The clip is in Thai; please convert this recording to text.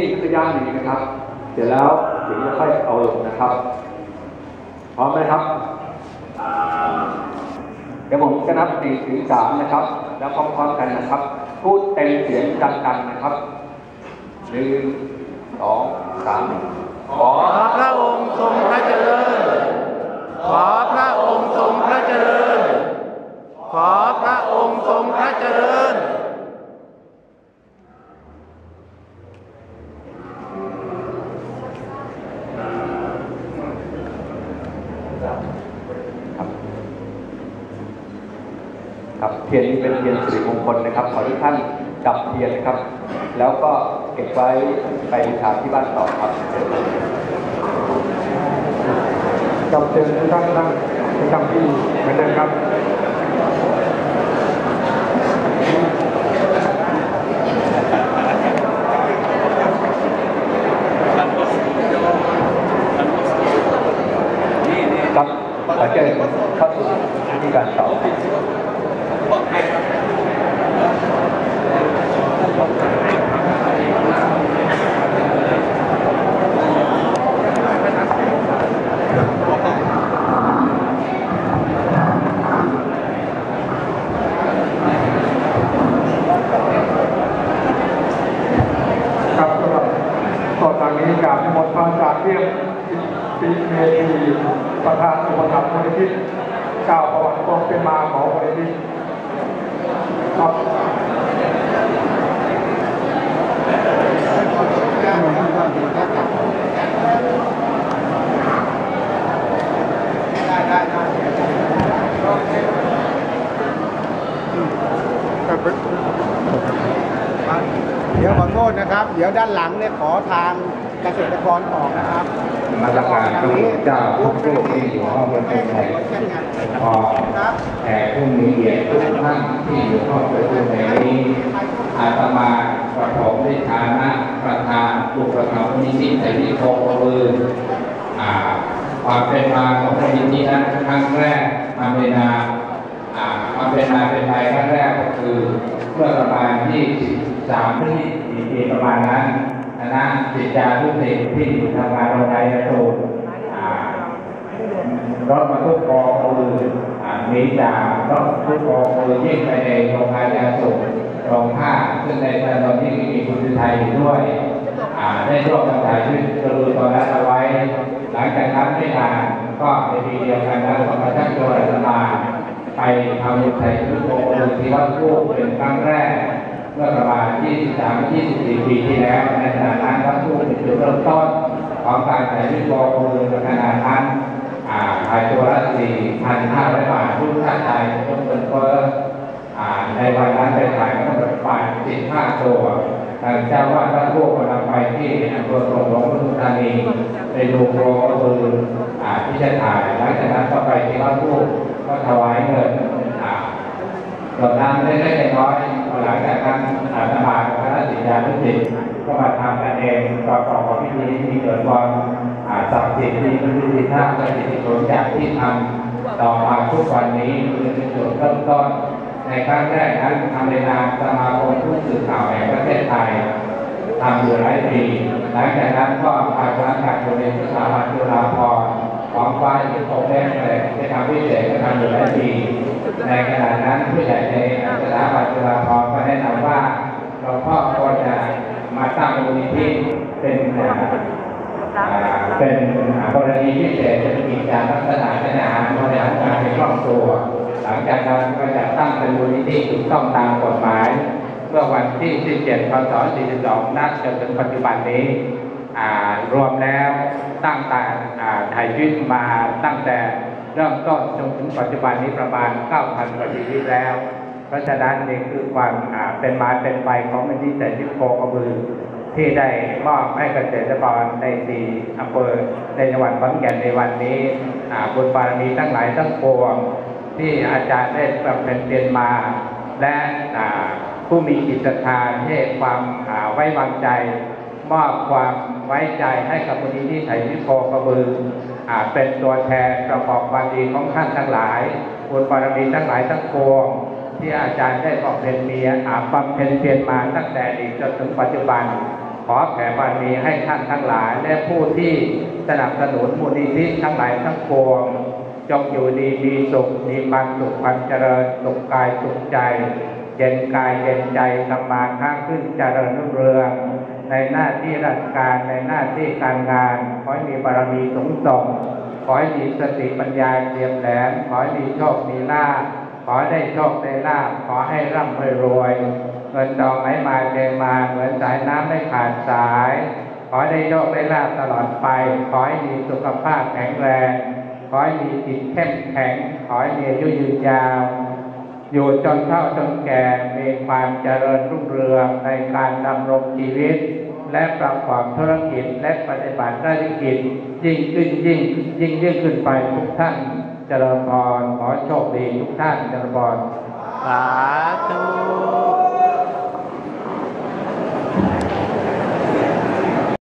นี่คือย่างหนึ่งนะครับ เสร็จแล้วถึงจะค่อยเอาลงนะครับ พร้อมไหมครับเดี๋ยวผมจะนับหนึ่งถึงสามนะครับ แล้วพร้อมๆกันนะครับ พูดเต็มเสียงดังๆนะครับหนึ่งสองสามขอพระองค์ทรงพระเจริญ ขอพระองค์ทรงพระเจริญ ขอพระองค์ทรงพระเจริญ ครับ ครับเทียนนี้เป็นเทียนสิริมงคลนะครับ ขอทุกท่านดับเทียนนะครับ แล้วก็เก็บไว้ไปทานที่บ้านต่อครับจับเชินทุกท่านนั่งประจำที่เหมือนเดิมครับขอเชิญเข้าสู่พิธี การตอครับสำหรับต่อจากนี้กราบนิมนต์พระอาจารย์เรียบปีเมธีประธานอุปถัมภ์มูลนิธิ กล่าวประวัติความเป็นมาของมูลนิธิครับเดี๋ยวขอโทษนะครับ เดี๋ยวด้านหลังเนี่ยขอทางเกษตรกรออกนะครับ มาตรการพระพุทธเจ้าทุกรูปที่อยู่ห้องประชุมในพอแขกผู้มีเกียรติทุกท่านที่อยู่ห้องประชุมในนี้อาตมาประถมในฐานะประธานบุประธานมูลนิธิแต่ที่โคกระบืออ่าความเป็นมาของมูลนิธินั้นครั้งแรกมาเป็นนาอ่ามาเป็นนาเป็นไปครั้งแรกก็คือเมื่อประมาณที่13พฤศจิกายนประมาณนั้น คณะจิตจาทุกสิ่งที่อยู่ทำงานโรงงานยาสูบอ่ารถบรรทุกองปืนอ่าหนีจากรถบรรทุกองปืนยิ่งไปในโรงงานยาสูบโรงผ้าซึ่งในถนนที่มีคุณไทยอยู่ด้วยได้ร่วมกันถ่ายชีวิตกระดูตอนนั้นเอาไว้ หลังจากนั้นไม่นานก็ในปีเดียวกันนั้นก็มาชักชวนอาตมาไปทำไทยชีวิตกองปืนที่วัดคู่เป็นครั้งแรก มื่อประมาณ 23-24 ปีที่แล้ว ในขณะนั้นวัดคู่เป็นจุดเริ่มต้นของการถ่ายวิตกองปืนในขณะนั้นอ่าขายตัวละสี่พันห้าร้อยบาททุกท่านใจยกเป็นเฟ้ออ่าในวันนั้นไปขายต้องบาทสิบห้าตัวทางเจ้าว่าพระผู้กำลังไปที่อำเภอโรงหลวงปทุมธานีไปดูโครงกระบืออ่าที่จะถ่ายหลังจากนั้นก็ไปที่วัดผู้ก็ถวายเงินอ่าส่วนนั้นเล็กๆน้อย หลังจากนั้นอาตมาคณะศิษยานุศิษย์ก็มาทำกันเองประกอบกับพิธีที่เกิดความอาศักดิ์สิทธิ์ที่พิธีท่าและสิทธิผลจากที่ทำต่อมาทุกวันนี้คือเป็นจุดเริ่มต้นในครั้งแรกนั้นทำในนามสมาคมผู้สื่อข่าวแห่งประเทศไทยทำอยู่หลายปีหลังจากนั้นก็พาคณะการบริหารสถาบันจุฬาภรณ์ ของฝ่ายที่ตกแรกเลยได้ทำพิเศษก็ทำอยู่หลายปีในขณะนั้นผู้ใหญ่ในสถาบันจุฬาภรณ์ก็แนะนำว่าหลวงพ่อควรจะมาตั้งมูลนิธิเป็นเป็นกรณีพิเศษจะมีการลักษณะเป็นาหารบริหารการในครอบครัวหลังจากนั้นก็จะตั้งเป็นมูลนิธิถูกต้องตามกฎหมาย เมื่อวันที่ 17 พศ 42 นัดจนถึงปัจจุบันนี้ รวมแล้วตั้งแต่ถ่ายชีวิตมาตั้งแต่เริ่มต้นจนถึงปัจจุบันนี้ประมาณ 9,000 กว่าชีวิตแล้ว เพราะฉะนั้นนี่คือความเป็นมาเป็นไปของมูลนิธิแต่ชิโคกระบือที่ได้มอบให้เกษตรกรในสี่อำเภอในจังหวัดขอนแก่นในวันนี้บุญบารมีทั้งหลายทั้งปวงที่อาจารย์ได้บำเพ็ญเพียรมา และผู้มีจิตศรัทธาให้ความาไว้วางใจ มอบความ ไว้ใจให้กับมูลนิธิไถ่พิโคกระบืออ่าเป็นตัวแทนประกอบความดีของท่านทั้งหลายบุญบารมีทั้งหลายทั้งปวงที่อาจารย์ได้บำเพ็ญเมียอาบำเพ็ญเพียรมาตั้งแต่อดีตจนถึงปัจจุบัน ขอแผ่บารมีให้ท่านทั้งหลาย และผู้ที่สนับสนุนมูลนิธิทั้งหลายทั้งปวงจงอยู่ดีมีสุขมีความสุขความเจริญสุขกายสุขใจ เย็นกายเย็นใจทำมาค้าขึ้นเจริญรุ่งเรือง ในหน้าที่ราชการในหน้าที่การงาน ขอให้มีบารมีสูงส่ง ขอให้มีสติปัญญาเตรียมแหลม ขอให้มีโชค มีลาภขอได้โชคได้ลาภขอให้ร่ำรวยเงินทองไหลมาเทมาเหมือนสายน้ำไม่ขาดสาย ขอได้โชคได้ลาภตลอดไป ขอให้มีสุขภาพแข็งแรง ขอให้มีจิตเข้มแข็ง ขอให้มีอายุยืนยาวอยู่จนเฒ่าจนแก่มีความเจริญรุ่งเรืองในการดำรงชีวิต และประกอบธุรกิจและปฏิบัติราชกิจยิ่งขึ้นยิ่งยิ่งยิ่งขึ้นไปทุกท่านเจริญพรขอโชคดีทุกท่านเจริญพรสาธุ